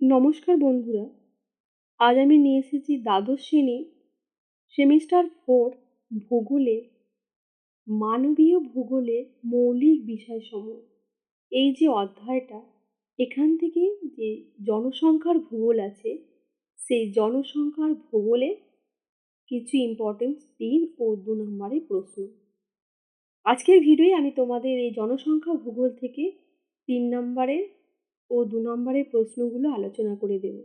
নমস্কার বন্ধুরা, আজ আমি নিয়ে এসেছি দ্বাদশ শ্রেণি সেমিস্টার ফোর ভূগোলে, মানবীয় ভূগোলের মৌলিক বিষয়সমূহ। এই যে অধ্যায়টা, এখান থেকে যে জনসংখ্যার ভূগোল আছে, সেই জনসংখ্যার ভূগোলে কিছু ইম্পর্টেন্স তিন ও দু নম্বরের প্রশ্ন। আজকের ভিডিওয়ে আমি তোমাদের এই জনসংখ্যা ভূগোল থেকে তিন নম্বরের ও দু নম্বরের প্রশ্নগুলো আলোচনা করে দেব।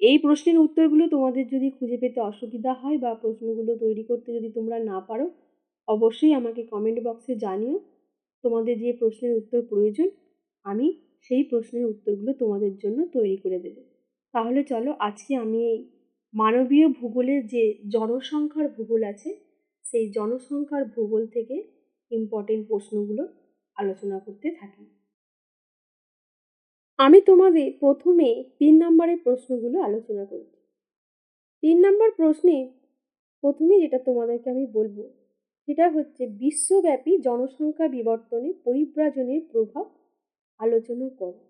এই প্রশ্নের উত্তরগুলো তোমাদের যদি খুঁজে পেতে অসুবিধা হয় বা প্রশ্নগুলো তৈরি করতে যদি তোমরা না পারো, অবশ্যই আমাকে কমেন্ট বক্সে জানিও। তোমাদের যে প্রশ্নের উত্তর প্রয়োজন, আমি সেই প্রশ্নের উত্তরগুলো তোমাদের জন্য তৈরি করে দেব। তাহলে চলো, আজকে আমি এই মানবীয় ভূগোলের যে জনসংখ্যার ভূগোল আছে, সেই জনসংখ্যার ভূগোল থেকে ইম্পর্টেন্ট প্রশ্নগুলো আলোচনা করতে থাকি। আমি তোমাদের প্রথমে তিন নম্বরের প্রশ্নগুলো আলোচনা করব তিন নম্বর প্রশ্নে প্রথমে যেটা তোমাদেরকে আমি বলব, সেটা হচ্ছে বিশ্বব্যাপী জনসংখ্যা বিবর্তনে পরিব্রাজনের প্রভাব আলোচনা করো।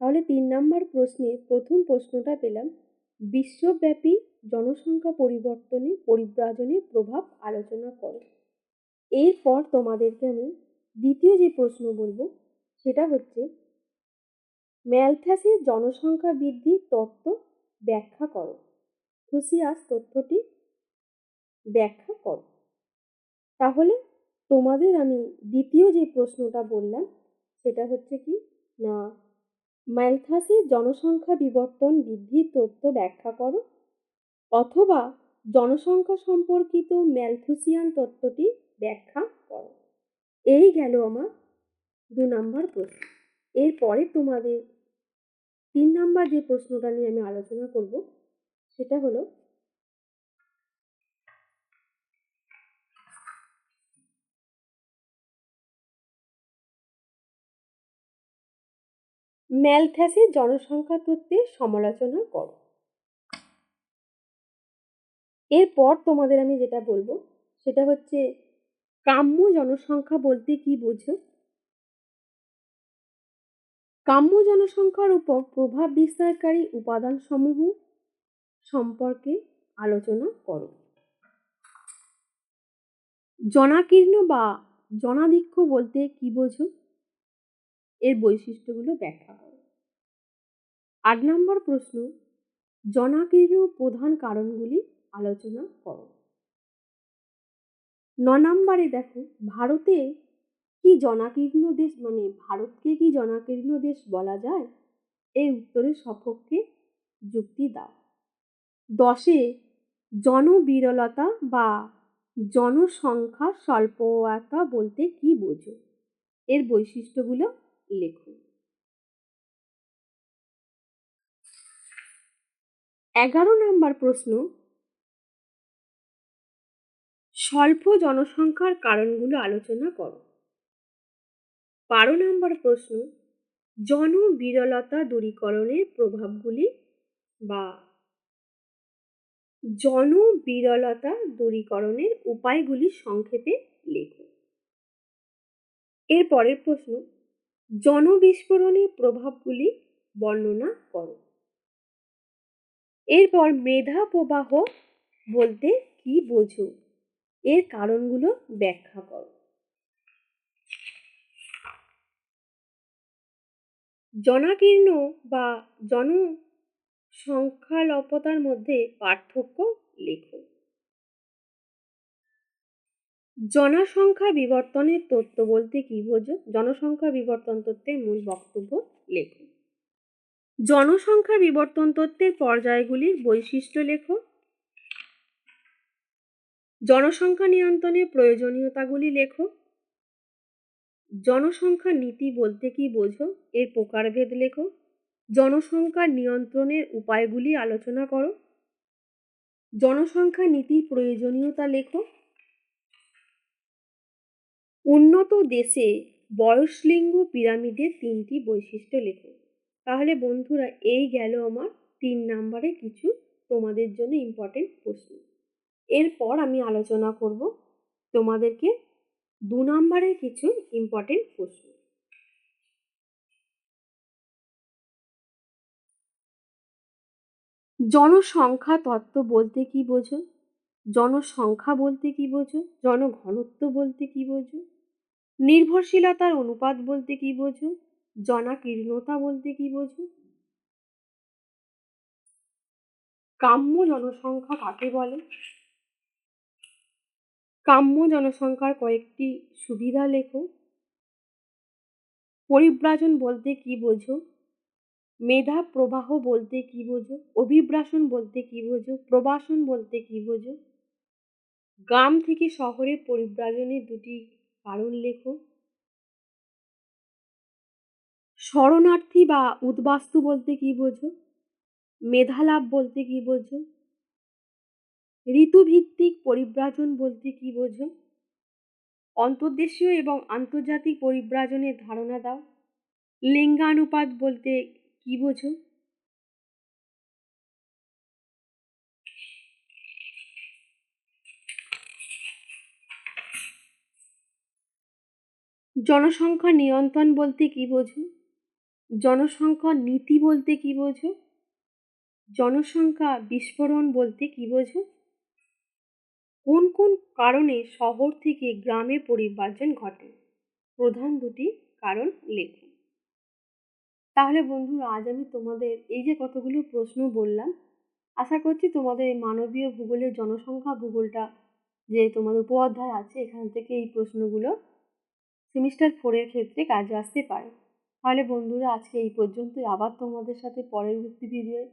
তাহলে তিন নম্বর প্রশ্নে প্রথম প্রশ্নটা পেলাম, বিশ্বব্যাপী জনসংখ্যা পরিবর্তনে পরিব্রাজনের প্রভাব আলোচনা করো। এরপর তোমাদেরকে আমি দ্বিতীয় যে প্রশ্ন বলব, সেটা হচ্ছে ম্যালথ্যাসের জনসংখ্যা বৃদ্ধির তত্ত্ব ব্যাখ্যা করো। থুসিয়াস তথ্যটি ব্যাখ্যা করো। তাহলে তোমাদের আমি দ্বিতীয় যে প্রশ্নটা বললাম, সেটা হচ্ছে কি? না ম্যালথাসের জনসংখ্যা বিবর্তন বৃদ্ধির তথ্য ব্যাখ্যা করো। অথবা জনসংখ্যা সম্পর্কিত ম্যালথুসিয়ান তত্ত্বটি ব্যাখ্যা করো। এই গেল আমার দু নম্বর প্রশ্ন। এরপরে তোমাদের তিন নাম্বার যে প্রশ্নটা নিয়ে আমি আলোচনা করব, সেটা হলো ম্যালথ্যাসের জনসংখ্যা তত্ত্বের সমালোচনা করো। এরপর তোমাদের আমি যেটা বলব, সেটা হচ্ছে কাম্য জনসংখ্যা বলতে কি বোঝো? কাম্য জনসংখ্যার উপর প্রভাব বিস্তারকারী উপাদানসমূহ সম্পর্কে আলোচনা করো। জনাকীর্ণ বা জনাধিক্য বলতে কি বোঝো? এর বৈশিষ্ট্যগুলো ব্যাখ্যা করো। আট নম্বর প্রশ্ন, জনাকীর্ণ প্রধান কারণগুলি আলোচনা করো। ন নম্বরে দেখো, ভারতে কি জনাকীর্ণ দেশ মানে ভারতকে কি জনাকীর্ণ দেশ বলা যায়? এই উত্তরের সপক্ষে যুক্তি দাও। দশে, জনবিরলতা বা জনসংখ্যা স্বল্পতা বলতে কি বোঝো? এর বৈশিষ্ট্যগুলো লেখো। এগারো নম্বর প্রশ্ন। স্বল্প জনসংখ্যার কারণগুলো আলোচনা করো। বারো নম্বর প্রশ্ন, জনবিরলতা দূরীকরণের প্রভাবগুলি বা জনবিরলতা দূরীকরণের উপায়গুলি সংক্ষেপে লেখো। এর পরের প্রশ্ন জনবিস্ফোরণের প্রভাবগুলি বর্ণনা করো। এরপর মেধা প্রবাহ বলতে কি বোঝো? এর কারণগুলো ব্যাখ্যা করো। জনাকীর্ণ বা জনসংখ্যালপতার মধ্যে পার্থক্য লেখো। জনসংখ্যা বিবর্তনের তত্ত্ব বলতে কি বোঝো? জনসংখ্যা বিবর্তন তত্ত্বের মূল বক্তব্য লেখো। জনসংখ্যা বিবর্তন তত্ত্বের পর্যায়গুলির বৈশিষ্ট্য লেখো। জনসংখ্যা নিয়ন্ত্রণের প্রয়োজনীয়তাগুলি লেখো। জনসংখ্যা নীতি বলতে কি বোঝো? এর প্রকারভেদ লেখো। জনসংখ্যা নিয়ন্ত্রণের উপায়গুলি আলোচনা করো। জনসংখ্যা নীতির প্রয়োজনীয়তা লেখো। উন্নত দেশে বয়সলিঙ্গ পিরামিডের তিনটি বৈশিষ্ট্য লেখো। তাহলে বন্ধুরা, এই গেল আমার তিন নাম্বারে কিছু তোমাদের জন্য ইম্পর্টেন্ট প্রশ্ন। এরপর আমি আলোচনা করব তোমাদেরকে দু নম্বরের কিছু ইম্পর্টেন্ট প্রশ্ন। জনসংখ্যা তত্ত্ব বলতে কি বোঝো? জনসংখ্যা বলতে কি বোঝো? জনঘনত্ব বলতে কি বোঝো? নির্ভরশীলতার অনুপাত বলতে কি বোঝো? জনাকীর্ণতা বলতে কি বোঝো? কাম্য জনসংখ্যা কাকে বলে? কাম্য জনসংখ্যার কয়েকটি সুবিধা লেখো। পরিব্রাজন বলতে কি বোঝো? মেধা প্রবাহ বলতে কি বোঝো? অভিব্রাসন বলতে কি বোঝো? প্রবাসন বলতে কি বোঝো? গ্রাম থেকে শহরে পরিব্রাজনের দুটি কারণ লেখো। শরণার্থী বা উদ্বাস্তু বলতে কি বোঝো? মেধালাভ বলতে কি বোঝো? ঋতুভিত্তিক পরিব্রাজন বলতে কি বোঝো? অন্তর্দেশীয় এবং আন্তর্জাতিক পরিব্রাজনের ধারণা দাও। লিঙ্গানুপাত বলতে কি বোঝো? জনসংখ্যা নিয়ন্ত্রণ বলতে কি বোঝো? জনসংখ্যা নীতি বলতে কি বোঝো? জনসংখ্যা বিস্ফোরণ বলতে কি বোঝো? কোন কোন কারণে শহর থেকে গ্রামে পরিবর্তন ঘটে? প্রধান দুটি কারণ লেখো তাহলে বন্ধুরা, আজ আমি তোমাদের এই যে কতগুলো প্রশ্ন বললাম, আশা করছি তোমাদের এই মানবীয় ভূগোলের জনসংখ্যা ভূগোলটা যে তোমাদের উপঅধ্যায় আছে, এখান থেকে এই প্রশ্নগুলো সেমিস্টার ফোরের ক্ষেত্রে কাজে আসতে পারে। তাহলে বন্ধুরা, আজকে এই পর্যন্তই। আবার তোমাদের সাথে পরের ভিত্তি ভিডিওয়ে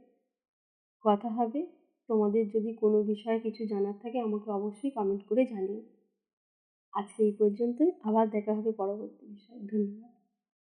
কথা হবে। তোমাদের যদি কোনো বিষয়ে কিছু জানার থাকে, আমাকে অবশ্যই কমেন্ট করে জানিও। আজকে এই পর্যন্তই, আবার দেখা হবে পরবর্তী বিষয়ে। ধন্যবাদ।